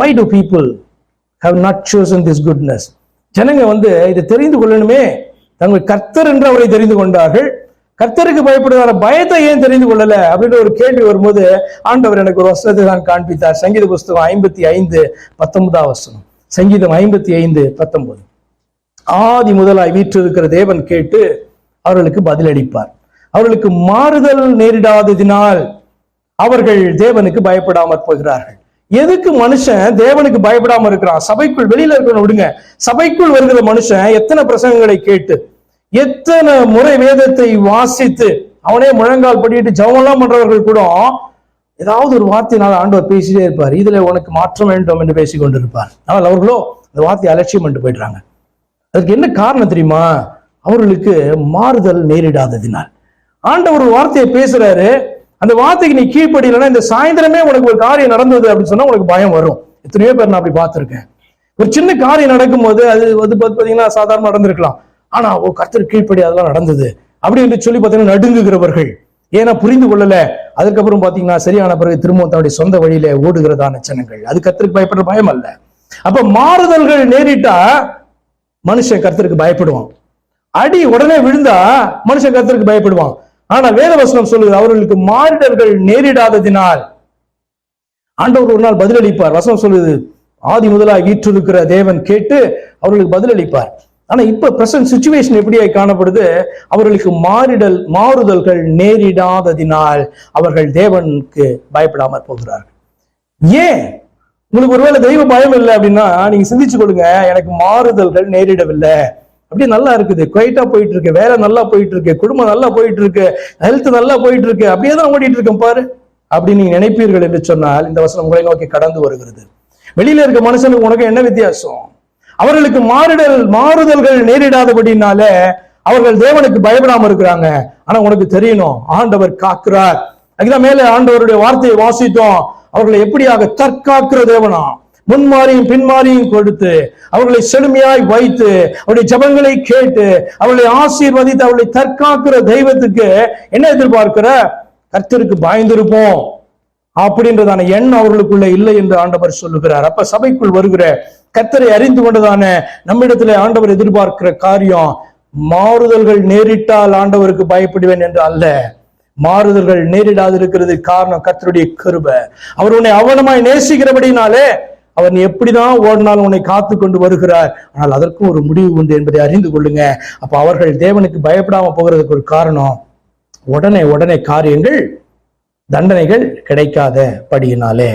Why do people have not chosen this goodness ஜனங்க வந்து இதை தெரிந்து கொள்ளணுமே. தங்கள் கர்த்தர் என்று அவரை தெரிந்து கொண்டார்கள். கர்த்தருக்கு பயப்படுகிற பயத்தை ஏன் தெரிந்து கொள்ளல? அப்படின்ற ஒரு கேள்வி வரும்போது ஆண்டவர் எனக்கு ஒரு வசனத்தை தான் காண்பித்தார். சங்கீத புஸ்தகம் ஐம்பத்தி ஐந்து பத்தொன்பதாம் வசனம். சங்கீதம் ஐம்பத்தி ஐந்து பத்தொன்பது. ஆதி முதலாய் வீற்றிருக்கிற தேவன் கேட்டு அவர்களுக்கு பதிலளிப்பார். அவர்களுக்கு மாறுதல் நேரிடாததினால் அவர்கள் தேவனுக்கு பயப்படாமற் போகிறார்கள். எதுக்கு மனுஷன் தேவனுக்கு பயப்படாம இருக்கிறான்? சபைக்குள் வெளியில இருக்கணும் விடுங்க. சபைக்குள் வருகிற மனுஷன் எத்தனை பிரசங்கங்களை கேட்டு எத்தனை முறை வேதத்தை வாசித்து அவனே முழங்கால் படிட்டு ஜெபம்லாம் பண்றவர்கள் கூட ஏதாவது ஒரு வார்த்தையினால் ஆண்டவர் பேசிட்டே இருப்பார். இதுல உனக்கு மாற்றம் வேண்டும் என்று பேசிக் கொண்டிருப்பார் ஆனால் அவர்களோ அந்த வார்த்தையை அலட்சியம் பண்ணிட்டு போயிடுறாங்க. அதுக்கு என்ன காரணம் தெரியுமா? அவர்களுக்கு மாறுதல் நேரிடாததினால். ஆண்டவர் ஒரு வார்த்தையை பேசுறாரு அந்த வார்த்தைக்கு நீ கீழ்ப்படியலைன்னா இந்த சாயந்தரமே உனக்கு ஒரு காரியம் நடந்தது அப்படின்னு சொன்னா உனக்கு பயம் வரும். எத்தனையோ பேர் நான் அப்படி பார்த்திருக்கேன். ஒரு சின்ன காரியம் நடக்கும்போது அது வந்து பாத்தீங்கன்னா சாதாரண நடந்திருக்கலாம். ஆனா ஓ கர்த்தர் கீழ்ப்படி அதெல்லாம் நடந்தது. அப்படி என்று சொல்லி பார்த்தீங்கன்னா நடுங்குகிறவர்கள். ஏன்னா புரிந்து கொள்ளல. அதுக்கப்புறம் பாத்தீங்கன்னா சரியான பிறகு திரும்பவும் தன்னுடைய சொந்த வழியில ஓடுகிறதான சின்னங்கள் அது கத்திற்கு பயப்படுற பயம் அல்ல. அப்ப மாறுதல்கள் நேரிட்டா மனுஷன் கர்த்தருக்கு பயப்படுவான். அடி உடனே விழுந்தா மனுஷன் கர்த்தருக்கு பயப்படுவான். ஆனால் வேதவசனம் சொல்லுது அவர்களுக்கு மாறிடர்கள் நேரிடாததினால். ஆண்டவர் ஒரு நாள் பதிலளிப்பார். வசனம் சொல்லுது ஆதி முதலாக ஈற்றிருக்கிற தேவன் கேட்டு அவர்களுக்கு பதிலளிப்பார். ஆனா இப்ப பிரசன்ட் சுச்சுவேஷன் எப்படியாய் காணப்படுது? அவர்களுக்கு மாறிடல் மாறுதல்கள் நேரிடாததினால் அவர்கள் தேவனுக்கு பயப்படாமல் போகிறார்கள். ஏன்? உங்களுக்கு ஒருவேளை தெய்வ பயம் இல்லை அப்படின்னா நீங்க சிந்திச்சு கொடுங்க எனக்கு மாறுதல்கள் நேரிடவில்லை. அப்படியே நல்லா இருக்குது. குவைட்டா போயிட்டு இருக்கு வேலை நல்லா போயிட்டு இருக்கு குடும்பம் நல்லா போயிட்டு இருக்கு ஹெல்த் நல்லா போயிட்டு இருக்கு அப்படியே தான் ஓடிட்டு இருக்கேன் பாரு. அப்படின்னு நீங்க நினைப்பீர்கள் என்று சொன்னால் இந்த வசனம் உங்களை நோக்கி கடந்து வருகிறது. வெளியில இருக்க மனுஷனுக்கு உனக்கு என்ன வித்தியாசம்? அவர்களுக்கு மாறுதல் மாறுதல்கள் நேரிடாதபடினால அவர்கள் தேவனுக்கு பயப்படாம இருக்கிறாங்க. ஆனா உனக்கு தெரியணும் ஆண்டவர் காக்கிறார். அதுதான் மேலே ஆண்டவருடைய வார்த்தையை வாசித்தோம். அவர்களை எப்படியாக தற்காக்கிற தேவனா? முன்மாறியும் பின்மாறியும் கொடுத்து அவர்களை செழுமையாய் வைத்து அவருடைய ஜபங்களை கேட்டு அவர்களை ஆசீர்வதித்து அவர்களை தற்காக்கிற தெய்வத்துக்கு என்ன எதிர்பார்க்கிற? கர்த்தருக்கு பாய்ந்திருப்போம். அப்படின்றதான எண்ணம் அவர்களுக்குள்ள இல்லை என்று ஆண்டவர் சொல்லுகிறார். அப்ப சபைக்குள் வருகிற கர்த்தரை அறிந்து கொண்டதான நம்மிடத்துல ஆண்டவர் எதிர்பார்க்கிற காரியம் மாறுதல்கள் நேரிட்டால் ஆண்டவருக்கு பயப்படுவேன் என்று அல்ல. மாறுதல்கள் நேரிடாது இருக்கிறது காரணம் கர்த்தருடைய கருபை. அவர் உன்னை அவனமாய் நேசிக்கிறபடினாலே அவர் நீ எப்படிதான் ஓடினாலும் உன்னை காத்து கொண்டு வருகிறார். ஆனால் அதற்கும் ஒரு முடிவு உண்டு என்பதை அறிந்து கொள்ளுங்க. அப்ப அவர்கள் தேவனுக்கு பயப்படாம போகிறதுக்கு ஒரு காரணம் உடனே உடனே காரியங்கள் தண்டனைகள் கிடைக்காத படியினாலே